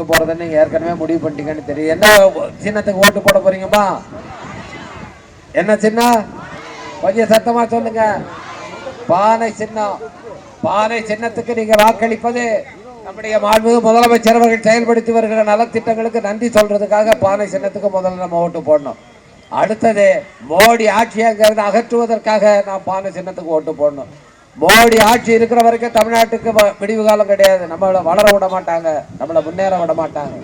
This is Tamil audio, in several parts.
ஓட்டு போறதுன்னு ஏற்கனவே முடிவு பண்ணிட்டீங்கன்னு தெரியும். என்ன சின்னத்துக்கு ஓட்டு போட போறீங்கம்மா? என்ன சின்னம் கொஞ்சம் சத்தமா சொல்லுங்க. பானை சின்னம். பானை சின்னத்துக்கு நீங்க வாக்களிப்பது நம்முடைய மாண்புமிகு முதலமைச்சர் அவர்கள் செயல்படுத்தி வருகிற நலத்திட்டங்களுக்கு நன்றி சொல்றதுக்காக பானை சின்னத்துக்கு முதல்ல நம்ம ஓட்டு போடணும். அடுத்தது மோடி ஆட்சியாங்கிறத அகற்றுவதற்காக நான் பானை சின்னத்துக்கு ஓட்டு போடணும். மோடி ஆட்சி இருக்கிற வரைக்கும் தமிழ்நாட்டுக்கு விடிவு காலம் கிடையாது. நம்மளை வளர விட மாட்டாங்க. நம்மளை முன்னேற விட மாட்டாங்க.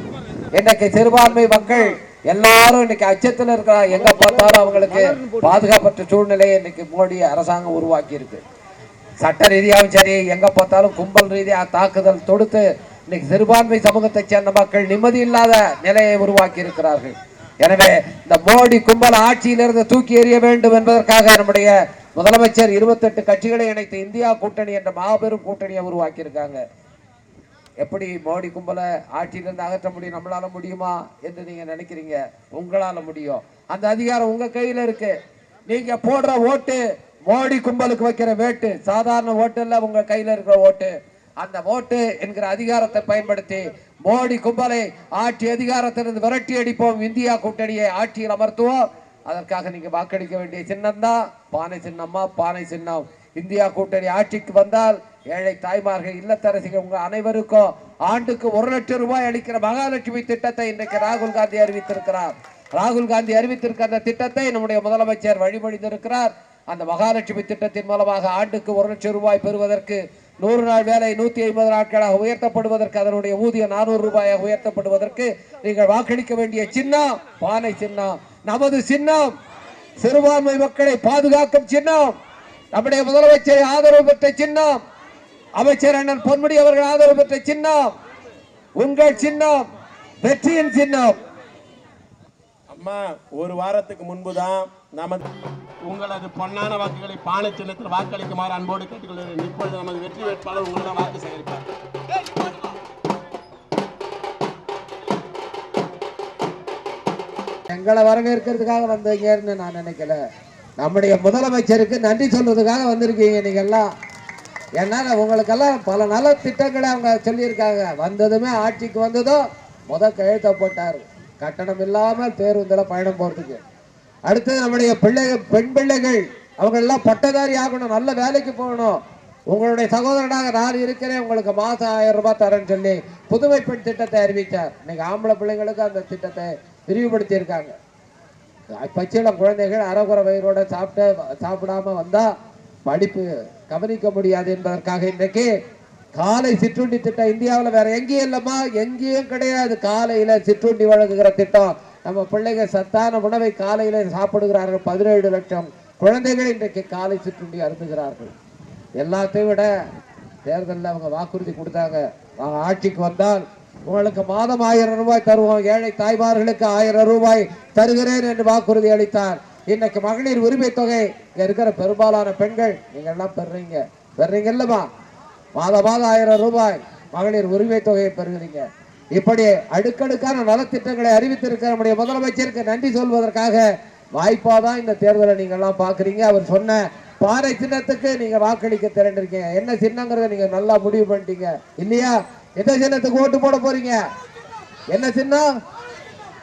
இன்னைக்கு சிறுபான்மை மக்கள் எல்லாரும் இன்னைக்கு அச்சத்தில் இருக்கிறாங்க எங்க பார்த்தாலும் அவங்களுக்கு பாதுகாப்பற்ற சூழ்நிலையை இன்னைக்கு மோடி அரசாங்கம் உருவாக்கி இருக்கு சட்ட ரீதியாகவும் சரி எங்க பார்த்தாலும் கும்பல் ரீதியா தாக்குதல் தொடுத்து இன்னைக்கு சிறுபான்மை சமூகத்தை சேர்ந்த மக்கள் நிம்மதி இல்லாத நிலையை உருவாக்கி இருக்கிறார்கள் எனவே இந்த மோடி கும்பல் ஆட்சியிலிருந்து தூக்கி எறிய வேண்டும் என்பதற்காக நம்முடைய முதலமைச்சர் இருபத்தெட்டு கட்சிகளை இணைத்து இந்தியா கூட்டணி என்ற மாபெரும் கூட்டணியை உருவாக்கியிருக்காங்க. எப்படி மோடி கும்பலை ஆட்சியிலிருந்து அகற்ற முடியும்? நம்மளால முடியுமா என்று நீங்க நினைக்கிறீங்க? உங்களால முடியும். அந்த அதிகாரம் உங்க கையில இருக்கு. நீங்க போடுற ஓட்டு மோடி கும்பலுக்கு வைக்கிற வேட்டு. சாதாரண ஓட்டு இல்ல உங்க கையில இருக்கிற ஓட்டு. அந்த ஓட்டு என்கிற அதிகாரத்தை பயன்படுத்தி மோடி கும்பலை ஆட்சி அதிகாரத்திலிருந்து விரட்டி அடிப்போம். இந்தியா கூட்டணியை ஆட்சியில் அமர்த்துவோம். அதற்காக நீங்க வாக்களிக்க வேண்டிய சின்னம் தான். பானை சின்னம்மா பானை சின்னம். இந்தியா கூட்டணி ஆட்சிக்கு வந்தால் ஏழை தாய்மார்கள் இல்லத்தரசிகள் உங்க அனைவருக்கும் ஆண்டுக்கு ஒரு லட்சம் ரூபாய் அளிக்கிற மகாலட்சுமி திட்டத்தை இன்றைக்கு ராகுல் காந்தி அறிவித்திருக்கிறார். ராகுல் காந்தி அறிவித்திருக்கிற அந்த திட்டத்தை நம்முடைய முதலமைச்சர் வழிமொழிந்திருக்கிறார் அந்த மகாலட்சுமி திட்டத்தின் மூலமாக ஆண்டுக்கு ஒரு லட்சம் ரூபாய் பெறுவதற்கு நூறு நாள் வேலை நூத்தி ஐம்பது நாட்களாக உயர்த்தப்படுவதற்கு அதனுடைய ஊதியம் நானூறு ரூபாயாக உயர்த்தப்படுவதற்கு நீங்கள் வாக்களிக்க வேண்டிய சின்னம் பானை சின்னம் நமது சின்னம் சிறுபான்மை மக்களை பாதுகாக்கும் சின்னம் நம்முடைய முதலமைச்சர் ஆதரவு பெற்ற சின்னம் அமைச்சர் அண்ணன் பொன்முடி அவர்கள் ஆதரவு பெற்ற சின்னம் உங்கள் சின்னம் வெற்றியின் சின்னம். அம்மா ஒரு வாரத்துக்கு முன்புதான் நமது உங்களது பொன்னான வாக்குகளை பானை சின்னத்தில் வாக்களிக்குமாறு அன்போடு கேட்டுக்கொள்கிறேன். இப்பொழுது நமது வெற்றி வேட்பாளர் உங்களிடம் வாக்கு சேகரிப்பார். எங்களை வரவேற்கிறதுக்காக வந்தீங்கன்னு நான் நினைக்கல. நம்முடைய முதலமைச்சருக்கு நன்றி சொல்றதுக்காக வந்திருக்கீங்க நீங்க எல்லாம் ஏன்னா உங்களுக்கெல்லாம் பல நல திட்டங்களை அவங்க சொல்லியிருக்காங்க. வந்ததுமே ஆட்சிக்கு வந்ததும் முத கையெழுத்த போட்டார். கட்டணம் இல்லாமல் பேருந்தில் பயணம் போறதுக்கு. அடுத்து நம்முடைய பிள்ளைகள் பெண் பிள்ளைகள் அவங்க எல்லாம் பட்டதாரி ஆகணும் நல்ல வேலைக்கு போகணும். உங்களுடைய சகோதரனாக நான் இருக்கிறேன் உங்களுக்கு மாசம் ஆயிரம் ரூபாய் தரேன்னு சொல்லி புதுமை பெண் திட்டத்தை அறிவித்தார் இன்னைக்கு ஆம்பளை பிள்ளைங்களுக்கு அந்த திட்டத்தை விரிவுபடுத்தி இருக்காங்க பச்சிளம் குழந்தைகள் அறகுற வயிறோட சாப்பிட்டு சாப்பிடாம வந்தா படிப்பு கவனிக்க முடியாது என்பதற்காக இன்னைக்கு காலை சிற்றுண்டி திட்டம் இந்தியாவில் வேற எங்கேயும் இல்லைம்மா எங்கேயும் கிடையாது. காலையில் சிற்றுண்டி வழங்குகிற திட்டம். நம்ம பிள்ளைங்க சத்தான உணவை காலையில் சாப்பிடுகிறார்கள் பதினேழு லட்சம் குழந்தைகள் இன்றைக்கு காலை சிற்றுண்டி அருந்துகிறார்கள். எல்லாத்தையும் விட தேர்தலில் அவங்க வாக்குறுதி கொடுத்தாங்க. அவங்க ஆட்சிக்கு வந்தால் உங்களுக்கு மாதம் ஆயிரம் ரூபாய் தருவோம். ஏழை தாய்மார்களுக்கு ஆயிரம் ரூபாய் தருகிறேன் என்று வாக்குறுதி அளித்தார். இன்னைக்கு மகளிர் உரிமை தொகை இங்கே இருக்கிற பெரும்பாலான பெண்கள் நீங்கள்லாம் பெறுறீங்க பெறுறீங்க இல்லைம்மா. மாதம் மாதம் ஆயிரம் ரூபாய். மகளிர் உரிமை தொகையை பெறுகிறீங்க. இப்படி அடுக்கடுக்கான நலத்திட்டங்களை அறிவித்திருக்கிற நம்முடைய முதலமைச்சருக்கு நன்றி சொல்வதற்காக வாய்ப்பாதான் இந்த தேர்தலை நீங்க எல்லாம் பாக்குறீங்க அவர் சொன்ன பாறை சின்னத்துக்கு நீங்க வாக்களிக்க திரண்டிருக்கீங்க. என்ன சின்னங்கிறத நீங்க நல்லா முடிவு பண்ணிட்டீங்க. இல்லையா? எந்த சின்னத்துக்கு ஓட்டு போட போறீங்க? என்ன சின்னம்?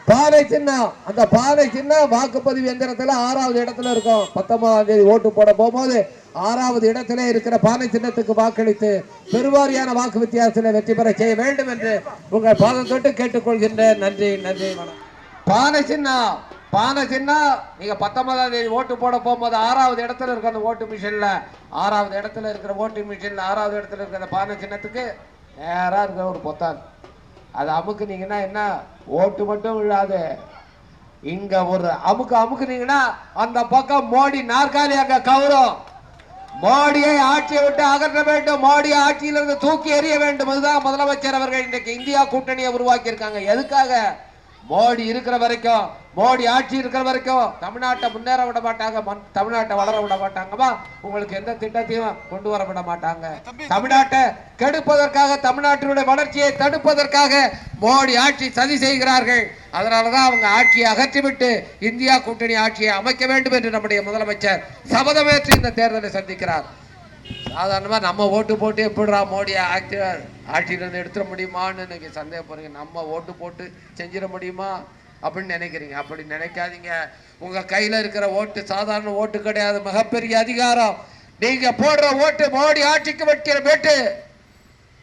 பாறை சின்னம். அந்த பாறை சின்னம் வாக்குப்பதிவு எந்திரத்துல ஆறாவது இடத்துல இருக்கும். பத்தொன்பதாம் தேதி ஓட்டு போட போகும்போது ஆறாவது இடத்துல இருக்கிற பானை சின்னத்துக்கு வாக்களித்து பெருவாரியான வாக்கு வித்தியாசத்தில் வெற்றி பெற செய்ய வேண்டும் என்று உங்கள் பாதம் தொட்டு கேட்டுக்கொள்கின்றேன். நன்றி நன்றி பானை சின்னம் பானை சின்னம் நீங்க பத்தொன்பதாம் தேதி ஓட்டு போட போகும்போது ஆறாவது இடத்துல இருக்கிற அந்த ஓட்டு மிஷின்ல ஆறாவது இடத்துல இருக்கிற ஓட்டு மிஷின்ல ஆறாவது இடத்துல இருக்கிற அந்த பானை சின்னத்துக்கு நேராக இருக்கிற ஒரு பொத்தான். அது அமுக்குனீங்கன்னா என்ன? ஓட்டு மட்டும் விழாது. இங்க ஒரு அமுக்கு அமுக்குனீங்கன்னா அந்த பக்கம் மோடி நாற்காலி அங்க கவுரும். மோடியை ஆட்சியை விட்டு அகற்ற வேண்டும். மோடி ஆட்சியிலிருந்து தூக்கி எறிய வேண்டும். அதுதான் முதலமைச்சர் அவர்கள் இன்றைக்கு இந்தியா கூட்டணியை உருவாக்கி இருக்காங்க எதுக்காக? மோடி இருக்கிற வரைக்கும் மோடி ஆட்சி இருக்கிற வரைக்கும் தமிழ்நாட்டை முன்னேற விட மாட்டாங்க தமிழ்நாட்டை வளர விட மாட்டாங்கம்மா. உங்களுக்கு எந்த திட்டத்தையும் கொண்டு வர விட மாட்டாங்க. தமிழ்நாட்டை கெடுப்பதற்காக தமிழ்நாட்டினுடைய வளர்ச்சியை தடுப்பதற்காக மோடி ஆட்சி சதி செய்கிறார்கள். அதனாலதான் அவங்க ஆட்சியை அகற்றிவிட்டு இந்தியா கூட்டணி ஆட்சியை அமைக்க வேண்டும் என்று நம்முடைய முதலமைச்சர் சபதமேற்று இந்த தேர்தலை சந்திக்கிறார். சாதாரணமா நம்ம ஓட்டு போட்டு எப்படிடா மோடி ஆக்டர் ஆட்சியில இருந்து எடுத்துட முடியுமான்னு இன்னைக்கு சந்தேகப்படுறீங்க. நம்ம ஓட்டு போட்டு செஞ்சிட முடியுமா? அப்படின்னு நினைக்கிறீங்க. அப்படி நினைக்காதீங்க. உங்க கையில இருக்கிற ஓட்டு சாதாரண ஓட்டு கிடையாது. மிகப்பெரிய அதிகாரம். நீங்க போடுற ஓட்டு மோடி ஆட்சிக்கு வைக்கிற வேட்டு.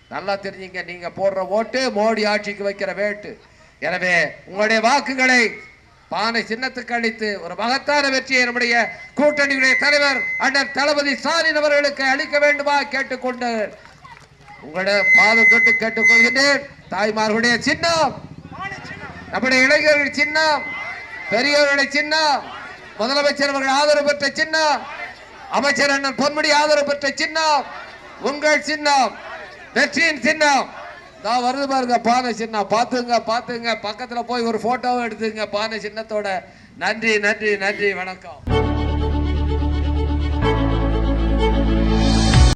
நல்லா தெரிஞ்சுங்க. நீங்க போடுற ஓட்டு மோடி ஆட்சிக்கு வைக்கிற வேட்டு. எனவே உங்களுடைய வாக்குகளை பானை சின்னத்துக்கு அளித்து ஒரு மகத்தான வெற்றியை நம்முடைய கூட்டணியுடைய தலைவர் அண்ணன் தளபதி ஸ்டாலின் அவர்களுக்கு அளிக்க வேண்டுமா கேட்டுக்கொண்டு உங்களுடைய பாதம் தொட்டு கேட்டுக்கொள்கின்றேன். தாய்மார்களுடைய சின்னம். நம்முடைய இளைஞர்கள் சின்னம் பெரியவர்களுடைய சின்னம் முதலமைச்சர் அவர்கள் ஆதரவு பெற்ற சின்னம் அமைச்சர் அண்ணன் பொன்முடி ஆதரவு பெற்ற சின்னம் உங்கள் சின்னம் வெற்றியின் சின்னம். நான் வருது பாருங்க பானை சின்னம். பார்த்துங்க பார்த்துங்க. பக்கத்தில் போய் ஒரு ஃபோட்டோவும் எடுத்துங்க பானை சின்னத்தோட. நன்றி நன்றி நன்றி. வணக்கம்.